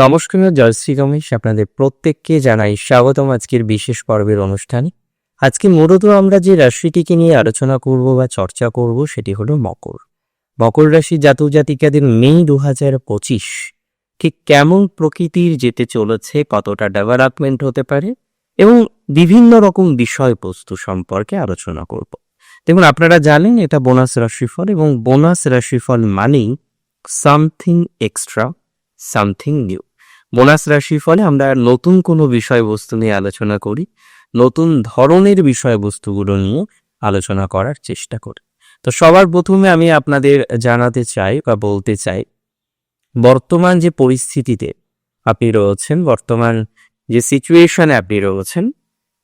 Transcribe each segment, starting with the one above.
নমস্কার জয়শ্রী রমেশ আপনাদের প্রত্যেককে জানাই স্বাগতম আজকের বিশেষ পর্বের অনুষ্ঠানে। আজকে মূলত আমরা যে রাশিটিকে নিয়ে আলোচনা করব বা চর্চা করব সেটি হলো মকর। মকর রাশি জাতক জাতিকাদের মে দু হাজার পঁচিশ ঠিক কেমন প্রকৃতির যেতে চলেছে, কতটা ডেভেলপমেন্ট হতে পারে এবং বিভিন্ন রকম বিষয়বস্তু সম্পর্কে আলোচনা করব। দেখুন, আপনারা জানেন এটা বোনাস রাশিফল এবং বোনাস রাশিফল মানেই something extra something new bonus রাশির ফলে আমরা নতুন কোনো বিষয়বস্তু নিয়ে আলোচনা করি, নতুন ধরনের বিষয়বস্তুগুলো নিয়ে আলোচনা করার চেষ্টা করি। তো সবার প্রথমে আমি আপনাদের জানাতে চাই বা বলতে চাই, বর্তমান যে পরিস্থিতিতে আপনি রয়েছেন, বর্তমান যে সিচুয়েশনে আপনি রয়েছেন,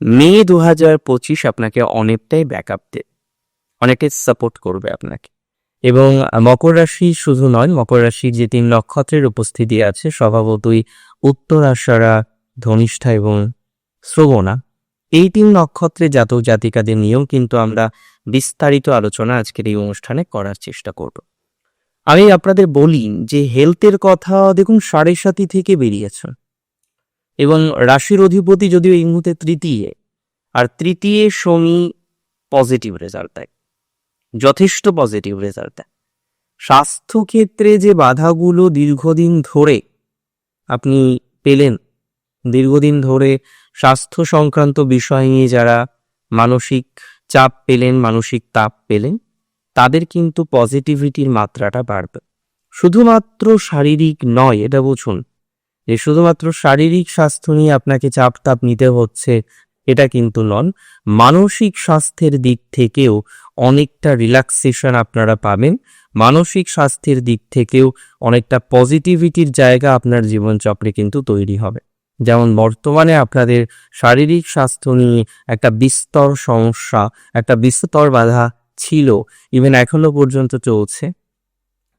মে দু হাজার পঁচিশ আপনাকে অনেকটাই ব্যাকআপ দেবে, অনেকটাই সাপোর্ট করবে আপনাকে। এবং মকর রাশি শুধু নয়, মকর রাশির যে তিন নক্ষত্রের উপস্থিতি আছে, স্বভাবতই উত্তর আষাঢ়া ধনিষ্ঠা এবং শ্রবণা। এই তিন নক্ষত্রের জাতক জাতিকাদের নিয়েও কিন্তু আমরা বিস্তারিত আলোচনা আজকের এই অনুষ্ঠানে করার চেষ্টা করব। আমি আপনাদের বলি যে হেলথের কথা দেখুন, সাড়ে সাতি থেকে বেরিয়েছে। এবং রাশির অধিপতি যদিও এই মুহূর্তে তৃতীয়, আর তৃতীয় শনি পজিটিভ রেজাল্ট দেয়। যথেষ্ট পজিটিভ রেজাল্ট দেয় স্বাস্থ্যক্ষেত্রে যে বাধাগুলো দীর্ঘদিন ধরে আপনি পেলেন, দীর্ঘদিন ধরে স্বাস্থ্য সংক্রান্ত বিষয় নিয়ে যারা মানসিক চাপ পেলেন, মানসিক তাপ পেলেন, তাদের কিন্তু পজিটিভিটির মাত্রাটা বাড়বে। শুধুমাত্র শারীরিক নয়, এটা বুঝুন, যে শুধুমাত্র শারীরিক স্বাস্থ্য নিয়ে আপনাকে চাপ তাপ নিতে হচ্ছে এটা কিন্তু নন। মানসিক স্বাস্থ্যের দিক থেকেও অনেকটা রিল্যাক্সেশন আপনারা পাবেন। মানসিক স্বাস্থ্যের দিক থেকেও অনেকটা পজিটিভিটির জায়গা আপনার জীবনচক্রে কিন্তু তৈরি হবে। যেমন বর্তমানে আপনাদের শারীরিক স্বাস্থ্য নিয়ে একটা বিস্তর সমস্যা, একটা বিস্তর বাধা ছিল ইভেন এখনও পর্যন্ত চলছে।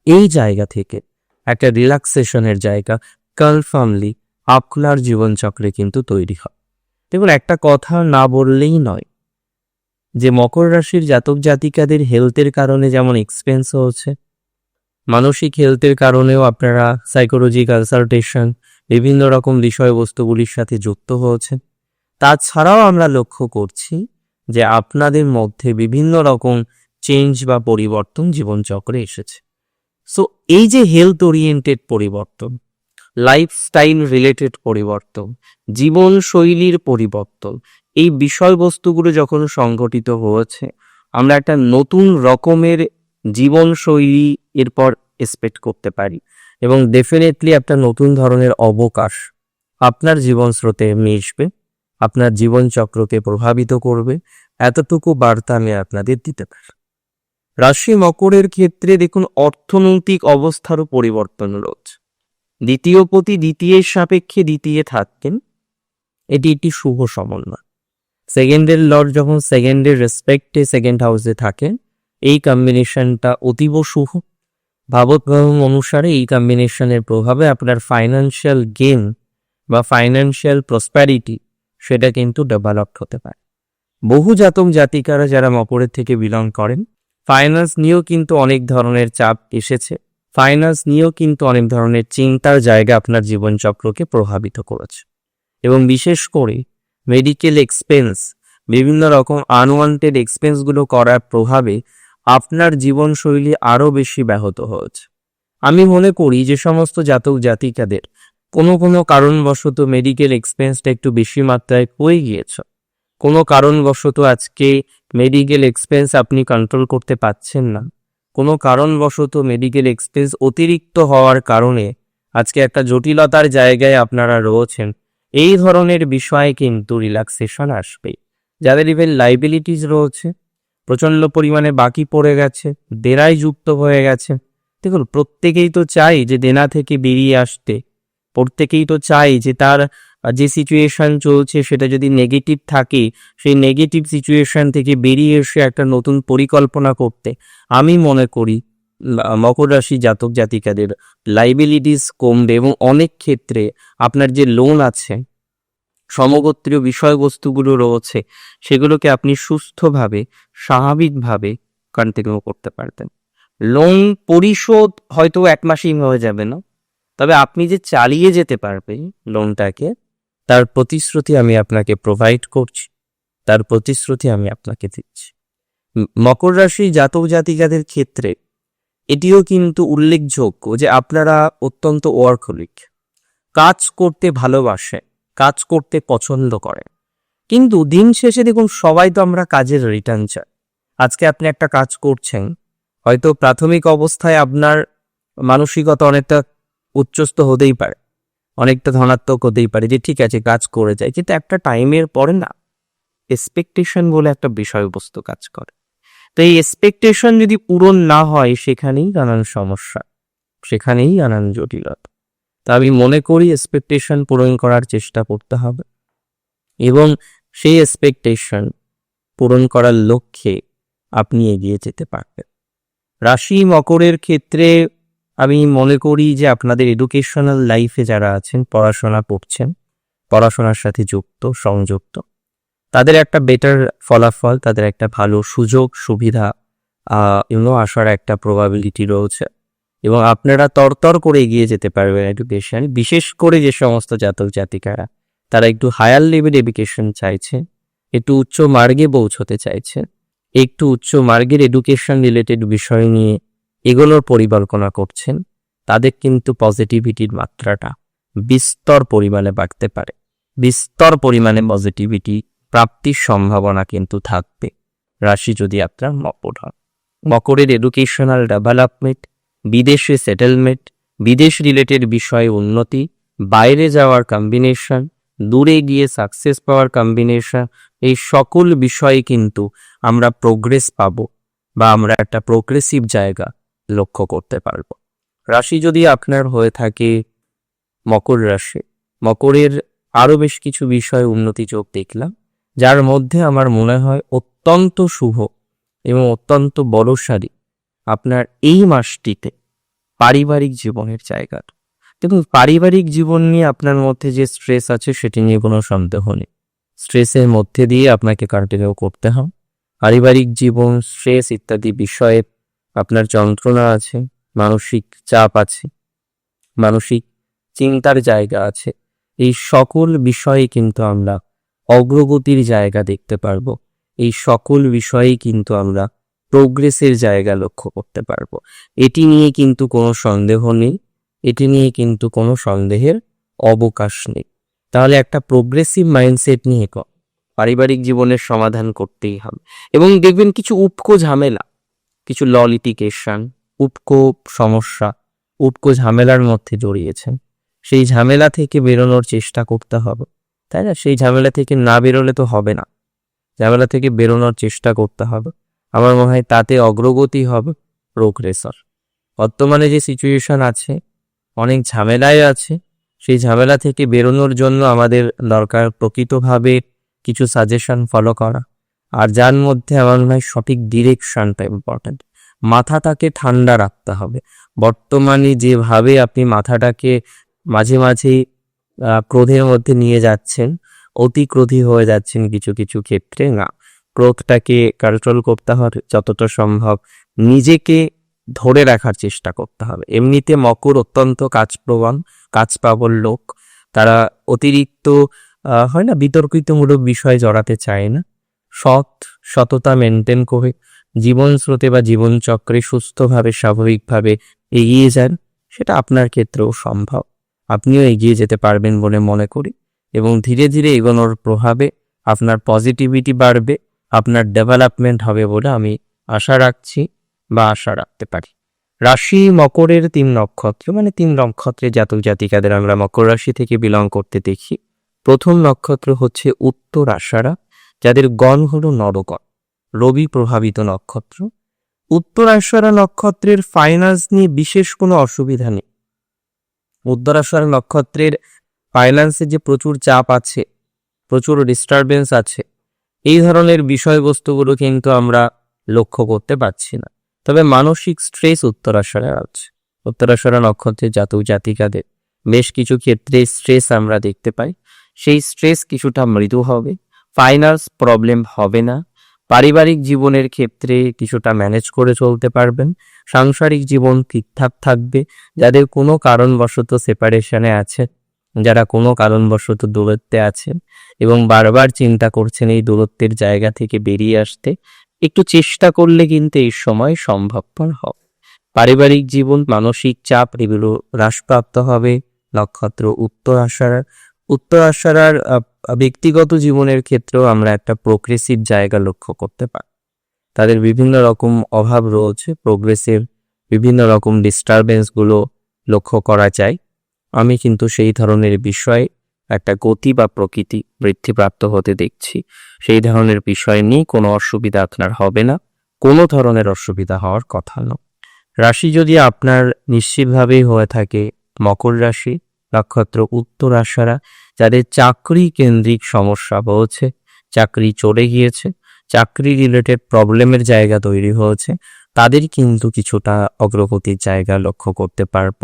এই জায়গা থেকে একটা রিল্যাক্সেশনের জায়গা কনফার্মলি আপনার জীবনচক্রে কিন্তু তৈরি হয়। দেখুন, একটা কথা না বললেই নয়। যে মকর রাশির জাতক জাতিকাদের হেলথের কারণে যেমন এক্সপেন্স হচ্ছে, মানসিক হেলথের কারণেও আপনারা সাইকোলজি কনসালটেশন বিভিন্ন রকম বিষয়বস্তুগুলির সাথে যুক্ত হয়েছেন। তাছাড়াও আমরা লক্ষ্য করছি যে আপনাদের মধ্যে বিভিন্ন রকম চেঞ্জ বা পরিবর্তন জীবনচক্রে এসেছে। সো এই যে হেলথ ওরিয়েন্টেড পরিবর্তন লাইফস্টাইল রিলেটেড পরিবর্তন, জীবনশৈলীর পরিবর্তন। এই বিষয়বস্তুগুলো যখন সংগঠিত হয়েছে, আমরা একটা নতুন রকমের জীবনশৈলী এরপর এক্সপেক্ট করতে পারি এবং ডেফিনেটলি একটা নতুন ধরনের অবকাশ আপনার জীবন স্রোতে মিশবে আপনার জীবনচক্রকে প্রভাবিত করবে, এতটুকু বার্তা আমি আপনাদের দিতে পারি। রাশি মকরের ক্ষেত্রে দেখুন, অর্থনৈতিক অবস্থারও পরিবর্তন রয়েছে। দ্বিতীয় পতি দ্বিতীয়ের সাপেক্ষে দ্বিতীয় থাকতেন এটি একটি শুভ সমন্বয়। সেকেন্ডের লর্ড যখন সেকেন্ডের রেসপেক্টে সেকেন্ড হাউসে থাকে এই কম্বিনেশনটা অতীব শুভ। ভাবতভ্রম অনুসারে এই কম্বিনেশনের প্রভাবে আপনার ফাইন্যান্সিয়াল গেম বা ফাইন্যান্সিয়াল প্রসপ্যারিটি সেটা কিন্তু ডেভেলপড হতে পারে। বহু জাতক জাতিকারা যারা মকরের থেকে বিলং করেন ফাইন্যান্স নিয়েও কিন্তু অনেক ধরনের চাপ এসেছে। ফাইন্যান্স নিয়েও কিন্তু অনেক ধরনের চিন্তার জায়গা আপনার জীবনচক্রকে প্রভাবিত করেছে। এবং বিশেষ করে মেডিকেল এক্সপেন্স বিভিন্ন রকম আনওয়ান্টেড এক্সপেন্সগুলো করার প্রভাবে আপনার জীবনশৈলী আরও বেশি ব্যাহত হয়েছে। আমি মনে করি যে সমস্ত জাতক জাতিকাদের কোনো কোনো কারণবশত মেডিকেল এক্সপেন্সটা একটু বেশি মাত্রায় হয়ে গিয়েছে। কোনো কারণবশত আজকে মেডিকেল এক্সপেন্স আপনি কন্ট্রোল করতে পারছেন না। কোনো কারণবশত মেডিকেল এক্সপেন্স অতিরিক্ত হওয়ার কারণে আজকে একটা জটিলতার জায়গায় আপনারা রয়েছেন। এই ধরনের বিষয়ে কিন্তু রিল্যাক্সেশন আসবে। যাদের ইভেন লাইবিলিটিস রয়েছে, প্রচণ্ড পরিমাণে বাকি পড়ে গেছে, দেনায় যুক্ত হয়ে গেছে। দেখুন, প্রত্যেকেই তো চাই যে দেনা থেকে বেরিয়ে আসতে। প্রত্যেকেই তো চাই যে তার যে সিচুয়েশন চলছে সেটা যদি নেগেটিভ থাকে, সেই নেগেটিভ সিচুয়েশন থেকে বেরিয়ে এসে একটা নতুন পরিকল্পনা করতে আমি মনে করি মকর রাশি জাতক জাতিকাদের লাইবিলিটিস কমবে এবং অনেক ক্ষেত্রে আপনার যে লোন আছে, সমগোত্রীয় বিষয়বস্তুগুলো রয়েছে, সেগুলোকে আপনি সুস্থভাবে, স্বাভাবিকভাবে কন্টিনিউ করতে পারতেন লোন পরিশোধ হয়তো এক মাসেই হয়ে যাবে না, তবে আপনি যে চালিয়ে যেতে পারবেন লোনটাকে তার প্রতিশ্রুতি আমি আপনাকে প্রোভাইড করছি। তার প্রতিশ্রুতি আমি আপনাকে দিচ্ছি। মকর রাশি জাতক জাতিকাদের ক্ষেত্রে এটিও কিন্তু উল্লেখযোগ্য যে আপনারা অত্যন্ত ওয়ার্কলিক কাজ করতে ভালোবাসে কাজ করতে পছন্দ করে কিন্তু দিন শেষে দেখুন, সবাই তো আমরা কাজের রিটার্ন চাই। আজকে আপনি একটা কাজ করছেন, হয়তো প্রাথমিক অবস্থায় আপনার মানসিকতা অনেকটা উচ্চস্ত হতেই পারে। অনেকটা ধনাত্মক হতেই পারে যে ঠিক আছে, কাজ করে যায়। কিন্তু একটা টাইমের পরে না এক্সপেকটেশন বলে একটা বিষয়বস্তু কাজ করে। তো এই এক্সপেকটেশন যদি পূরণ না হয়, সেখানেই নানান সমস্যা, সেখানেই নানান জটিলতা। তা আমি মনে করি এক্সপেকটেশন পূরণ করার চেষ্টা করতে হবে। এবং সেই এক্সপেকটেশন পূরণ করার লক্ষ্যে আপনি এগিয়ে যেতে পারবেন। রাশি মকরের ক্ষেত্রে আমি মনে করি যে আপনাদের এডুকেশনাল লাইফে যারা আছেন, পড়াশোনা করছেন, পড়াশোনার সাথে যুক্ত, সংযুক্ত, তাদের একটা বেটার ফলাফল, তাদের একটা ভালো সুযোগ, সুবিধা ইউনো আসার একটা প্রবাবিলিটি রয়েছে। এবং আপনারা তরতর করে এগিয়ে যেতে পারবেন এডুকেশন বিশেষ করে যে সমস্ত জাতক জাতিকারা, তারা একটু হায়ার লেভেল এডুকেশন চাইছে, একটু উচ্চ মার্গে পৌঁছতে চাইছে, একটু উচ্চ মার্গের এডুকেশন রিলেটেড বিষয় নিয়ে এগুলোর পরিকল্পনা করছেন, তাদের কিন্তু পজিটিভিটির মাত্রাটা বিস্তর পরিমাণে বাড়তে পারে। বিস্তর পরিমাণে পজিটিভিটি প্রাপ্তির সম্ভাবনা কিন্তু থাকবে। রাশি যদি আপনার মকর হন মকরের এডুকেশনাল ডেভেলপমেন্ট বিদেশে সেটেলমেন্ট বিদেশ রিলেটেড বিষয়ে উন্নতি, বাইরে যাওয়ার কম্বিনেশন দূরে গিয়ে সাকসেস পাওয়ার কম্বিনেশন এই সকল বিষয়ে কিন্তু আমরা প্রোগ্রেস পাবো বা আমরা একটা প্রোগ্রেসিভ জায়গা লক্ষ্য করতে পারব। রাশি যদি আপনার হয়ে থাকে মকর রাশি। মকরের আরও বেশ কিছু বিষয়ে উন্নতি যোগ দেখলাম, যার মধ্যে আমার মনে হয় অত্যন্ত শুভ এবং অত্যন্ত বলশালী আপনার এই মাসটিতে পারিবারিক জীবনের জায়গা। দেখুন, পারিবারিক জীবন নিয়ে আপনার মধ্যে যে স্ট্রেস আছে সেটি নিয়ে কোনো সন্দেহ নেই। স্ট্রেসের মধ্যে দিয়ে আপনাকে কন্টিনিউ করতে হবে। পারিবারিক জীবন স্ট্রেস ইত্যাদি বিষয়ে আপনার যন্ত্রণা আছে, মানসিক চাপ আছে, মানসিক চিন্তার জায়গা আছে, এই সকল বিষয়ে কিন্তু আমরা অগ্রগতির জায়গা দেখতে পারব। এই সকল বিষয়েই কিন্তু আমরা প্রোগ্রেসের জায়গা লক্ষ্য করতে পারব। এটি নিয়ে কিন্তু কোনো সন্দেহ নেই, এটি নিয়ে কিন্তু কোনো সন্দেহের অবকাশ নেই। তাহলে একটা প্রোগ্রেসিভ মাইন্ডসেট নিয়ে পারিবারিক জীবনের সমাধান করতেই হবে। এবং দেখবেন কিছু উপকো ঝামেলা কিছু ললিটিকেশন উপকো সমস্যা উপকো ঝামেলার মধ্যে জড়িয়েছেন। সেই ঝামেলা থেকে বেরোনোর চেষ্টা করতে হবে, তাই না? সেই ঝামেলা থেকে না বেরোলে তো হবে না। ঝামেলা থেকে বেরোনোর চেষ্টা করতে হবে। আমার মনে হয় তাতে অগ্রগতি হবে প্রোগ্রেসর বর্তমানে যে সিচুয়েশন আছে, অনেক ঝামেলায় আছে, সেই ঝামেলা থেকে বেরোনোর জন্য আমাদের দরকার প্রকৃতভাবে কিছু সাজেশন ফলো করা। আর যার মধ্যে আমার মনে হয় সঠিক ডিরেকশনটা ইম্পর্ট্যান্ট মাথাটাকে ঠান্ডা রাখতে হবে। বর্তমানে যেভাবে আপনি মাথাটাকে মাঝে মাঝেই ক্রোধের মধ্যে নিয়ে যাচ্ছেন, অতি ক্রোধী হয়ে যাচ্ছেন কিছু কিছু ক্ষেত্রে, না। ক্রোধটাকে কন্ট্রোল করতে হবে যতটা সম্ভব। নিজেকে ধরে রাখার চেষ্টা করতে হবে। এমনিতে মকর অত্যন্ত কাজপ্রবণ কাজ পাবল লোক। তারা অতিরিক্ত হয় না, বিতর্কিতমূলক বিষয়ে জড়াতে চায় না। সৎ, সততা মেনটেন করে জীবন স্রোতে বা জীবনচক্রে সুস্থভাবে, স্বাভাবিকভাবে এগিয়ে যান, সেটা আপনার ক্ষেত্রেও সম্ভব। আপনিও এগিয়ে যেতে পারবেন বলে মনে করি এবং ধীরে ধীরে এগোনোর প্রভাবে আপনার পজিটিভিটি বাড়বে, আপনার ডেভেলপমেন্ট হবে বলে আমি আশা রাখছি বা আশা রাখতে পারি। রাশি মকরের তিন নক্ষত্র মানে তিন নক্ষত্রের জাতক জাতিকাদের আমরা মকর রাশি থেকে বিলং করতে দেখি। প্রথম নক্ষত্র হচ্ছে উত্তর আষাঢ়া, যাদের গণ হলো নরগণ। রবি প্রভাবিত নক্ষত্র। উত্তর আষাঢ়া নক্ষত্রের ফাইন্যান্স নিয়ে বিশেষ কোনো অসুবিধা নেই। উত্তরাশ্বরা নক্ষত্রের ফাইন্যান্সে যে প্রচুর চাপ আছে, প্রচুর ডিস্টারবেন্স আছে, এই ধরনের বিষয়বস্তুগুলো কিন্তু আমরা লক্ষ্য করতে পারছি না। তবে মানসিক স্ট্রেস উত্তরাষাঢ়ে আছে। উত্তরাষাঢ়া নক্ষত্রের জাতক জাতিকাদের বেশ কিছু ক্ষেত্রে স্ট্রেস আমরা দেখতে পাই। সেই স্ট্রেস কিছুটা মৃদু হবে ফাইন্যান্স প্রবলেম হবে না। পারিবারিক জীবনের ক্ষেত্রে কিছুটা ম্যানেজ করে চলতে পারবেন। সাংসারিক জীবন ঠিকঠাক থাকবে। যাদের কোনো কারণবশত সেপারেশনে আছে, যারা কোনো কারণবশত দূরত্বে আছেন এবং বারবার চিন্তা করছেন এই দূরত্বের জায়গা থেকে বেরিয়ে আসতে, একটু চেষ্টা করলে কিন্তু এই সময় সম্ভবপর হবে পারিবারিক জীবন মানসিক চাপ এগুলো হ্রাসপ্রাপ্ত হবে, নক্ষত্র উত্তর আষাঢ় উত্তর আষাঢ়ার ব্যক্তিগত জীবনের ক্ষেত্রেও আমরা একটা প্রোগ্রেসিভ জায়গা লক্ষ্য করতে পারি। তাদের বিভিন্ন রকম অভাব রয়েছে প্রোগ্রেসিভ বিভিন্ন রকম ডিস্টারবেন্সগুলো লক্ষ্য করা যায়। আমি কিন্তু সেই ধরনের বিষয়ে একটা গতি বা প্রকৃতি বৃদ্ধিপ্রাপ্ত হতে দেখছি। সেই ধরনের বিষয় নিয়ে কোনো অসুবিধা আপনার হবে না। কোনো ধরনের অসুবিধা হওয়ার কথা নয়। রাশি যদি আপনার নিশ্চিতভাবেই হয়ে থাকে মকর রাশি নক্ষত্র উত্তর আষাঢ়া যাদের চাকরি কেন্দ্রিক সমস্যা হয়েছে, চাকরি চলে গিয়েছে, চাকরি রিলেটেড প্রবলেমের জায়গা তৈরি হয়েছে, তাদের কিন্তু কিছুটা অগ্রগতির জায়গা লক্ষ্য করতে পারব।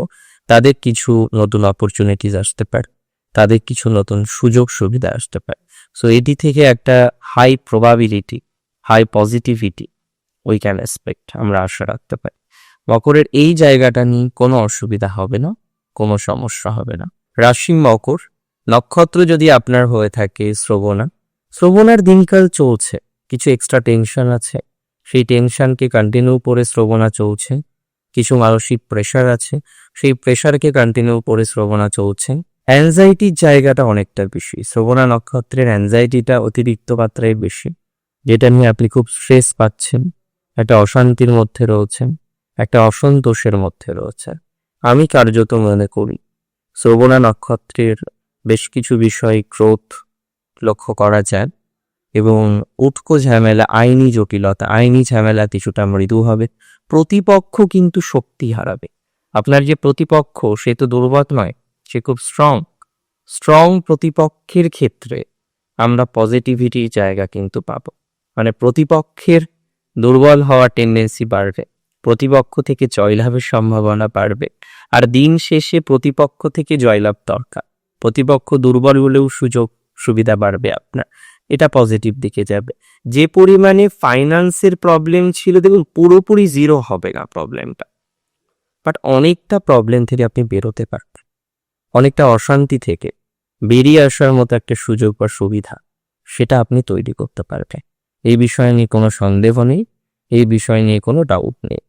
তাদের কিছু নতুন অপরচুনিটিস আসতে পারে, তাদের কিছু নতুন সুযোগ সুবিধা আসতে পারে। সো এটি থেকে একটা high probability high positivity we can expect আমরা আশা রাখতে পারি। মকরের এই জায়গাটা নিয়ে কোনো অসুবিধা হবে না। কোনো সমস্যা হবে না। রাশি মকর, নক্ষত্র যদি আপনার হয়ে থাকে শ্রবণা, শ্রবণার দিনকাল চলছে, কিছু এক্সট্রা টেনশন আছে। সেই টেনশনকে কন্টিনিউ করে শ্রবণা চলছে, কিছু মানসিক প্রেশার আছে, সেই প্রেশারকে কন্টিনিউ করে শ্রবণা চলছে। অ্যাংজাইটির জায়গাটা অনেকটা বেশি, শ্রবণা নক্ষত্রের অ্যাংজাইটিটা অতিরিক্ত মাত্রায় বেশি, যেটা নিয়ে আপনি খুব স্ট্রেস পাচ্ছেন, একটা অশান্তির মধ্যে রয়েছেন, একটা অসন্তোষের মধ্যে রয়েছে আমি কার্যত মনে করি, শ্রবণা নক্ষত্রের বেশ কিছু বিষয় গ্রোথ লক্ষ্য করা যায় এবং উৎকো ঝামেলা, আইনি জটিলতা, আইনি ঝামেলা কিছুটা মৃদু হবে, প্রতিপক্ষ কিন্তু শক্তি হারাবে। আপনার যে প্রতিপক্ষ, সে তো দুর্বল নয়, সে খুব স্ট্রং স্ট্রং প্রতিপক্ষের ক্ষেত্রে আমরা পজিটিভিটির জায়গা কিন্তু পাবো। মানে প্রতিপক্ষের দুর্বল হওয়ার টেন্ডেন্সি বাড়বে। প্রতিপক্ষ থেকে জয়লাভের সম্ভাবনা বাড়বে। আর দিন শেষে প্রতিপক্ষ থেকে জয়লাভ দরকার। প্রতিপক্ষ দুর্বল হলেও সুযোগ, সুবিধা বাড়বে আপনার। এটা পজিটিভ দিকে যাবে। যে পরিমাণে ফাইন্যান্সের প্রবলেম ছিল, দেখুন, পুরোপুরি জিরো হবে না প্রবলেমটা বাট অনেকটা প্রবলেম থেকে আপনি বেরোতে পারবেন। অনেকটা অশান্তি থেকে বেরিয়ে আসার মতো একটা সুযোগ বা সুবিধা সেটা আপনি তৈরি করতে পারবেন। এই বিষয়ে নিয়ে কোনো সন্দেহ নেই, এই বিষয় নিয়ে কোনো ডাউট নেই।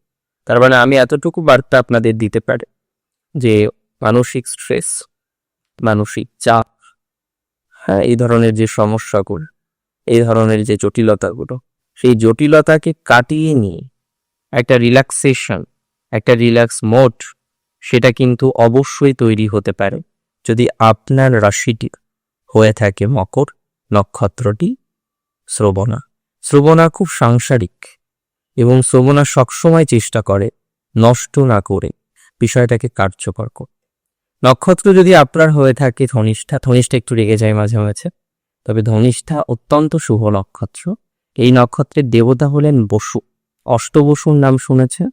তার মানে আমি এতটুকু বার্তা আপনাদের দিতে পারি যে মানসিক স্ট্রেস মানসিক চাপ হ্যাঁ এই ধরনের যে সমস্যাগুলো, এই ধরনের যে জটিলতাগুলো, সেই জটিলতাকে কাটিয়ে নিয়ে একটা রিল্যাক্সেশন একটা রিল্যাক্স মোড সেটা কিন্তু অবশ্যই তৈরি হতে পারে যদি আপনার রাশিটি হয়ে থাকে মকর নক্ষত্রটি শ্রবণা। শ্রবণা খুব সাংসারিক। এবং শ্রবণা সবসময় চেষ্টা করে নষ্ট না করে। বিষয়টাকে কার্যকর করতে নক্ষত্র যদি আপনার হয়ে থাকে, ধনিষ্ঠা ধনিষ্ঠা একটু রেগে যায় মাঝে মাঝে। তবে ধনিষ্ঠা অত্যন্ত শুভ নক্ষত্র। এই নক্ষত্রের দেবতা হলেন বসু। অষ্টবসুর নাম শুনেছে,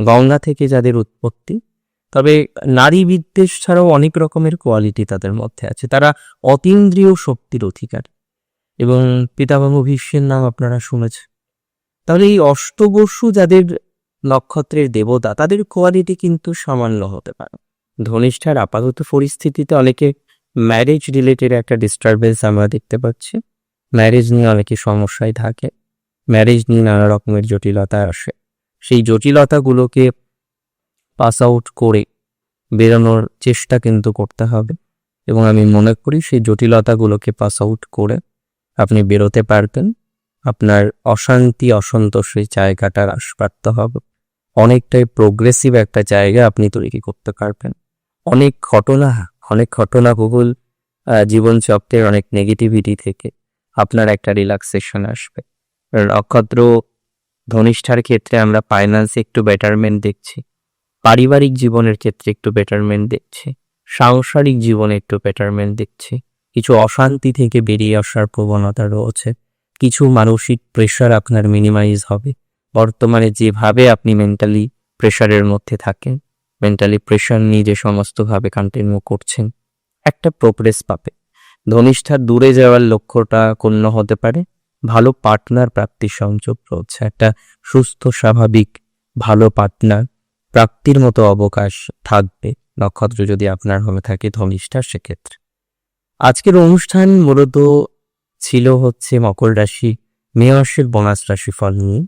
গঙ্গা থেকে যাদের উৎপত্তি। তবে নারী বিদ্বেষ ছাড়াও অনেক রকমের কোয়ালিটি তাদের মধ্যে আছে। তারা অতীন্দ্রিয় শক্তির অধিকার। এবং পিতামহ ভীষ্মের নাম আপনারা শুনেছেন। তাহলে এই অষ্টবসু যাদের নক্ষত্রের দেবতা, তাদের কোয়ালিটি কিন্তু সামান্য হতে পারে। ধনিষ্ঠার আপাতত পরিস্থিতিতে অনেকে ম্যারেজ রিলেটেড একটা ডিস্টারবেন্স আমরা দেখতে পাচ্ছি। ম্যারেজ নিয়ে অনেকে সমস্যায় থাকে। ম্যারেজ নিয়ে নানা রকমের জটিলতা আসে। সেই জটিলতাগুলোকে পাস আউট করে বেরোনোর চেষ্টা কিন্তু করতে হবে এবং আমি মনে করি সেই জটিলতাগুলোকে পাস আউট করে আপনি বেরোতে পারবেন। আপনার অশান্তি, অসন্তোষের জায়গাটা হ্রাসপ্রাপ্ত হবে। অনেকটাই প্রোগ্রেসিভ একটা জায়গা আপনি তৈরি করতে পারবেন। অনেক ঘটনা অনেক ঘটনা বহুল জীবনচক্রের অনেক নেগেটিভিটি থেকে আপনার একটা রিল্যাক্সেশন আসবে। নক্ষত্র ধনিষ্ঠার ক্ষেত্রে আমরা ফাইন্যান্সে একটু বেটারমেন্ট দেখছি। পারিবারিক জীবনের ক্ষেত্রে একটু বেটারমেন্ট দেখছি। সাংসারিক জীবনে একটু বেটারমেন্ট দেখছি। কিছু অশান্তি থেকে বেরিয়ে আসার প্রবণতা রয়েছে। কিছু মানসিক প্রেশার আপনার মিনিমাইজ হবে। বর্তমানে যেভাবে আপনি মেন্টালি প্রেশারের মধ্যে থাকেন মেন্টালি প্রেশার নিয়ে যে সমস্তভাবে কন্টিনিউ করছেন, একটা প্রোগ্রেস পাবে। ধনিষ্ঠার দূরে যাওয়ার লক্ষ্যটা কন্য হতে পারে, ভালো পার্টনার প্রাপ্তির সংযোগ রয়েছে, একটা সুস্থ, স্বাভাবিক, ভালো পার্টনার প্রাপ্তির মতো অবকাশ থাকবে, নক্ষত্র যদি আপনার হয়ে থাকে ধনিষ্ঠা সেক্ষেত্রে। আজকের অনুষ্ঠান মূলত ছিল হচ্ছে মকর রাশি, মে বোনাস রাশি ফল নিয়ে।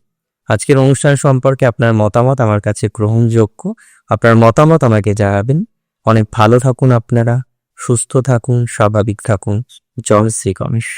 আজকের অনুষ্ঠান সম্পর্কে আপনার মতামত আমার কাছে গ্রহণযোগ্য। আপনার মতামত আমাকে জানাবেন। অনেক ভালো থাকুন আপনারা, সুস্থ থাকুন, স্বাভাবিক থাকুন। জয় শ্রী গণেশ।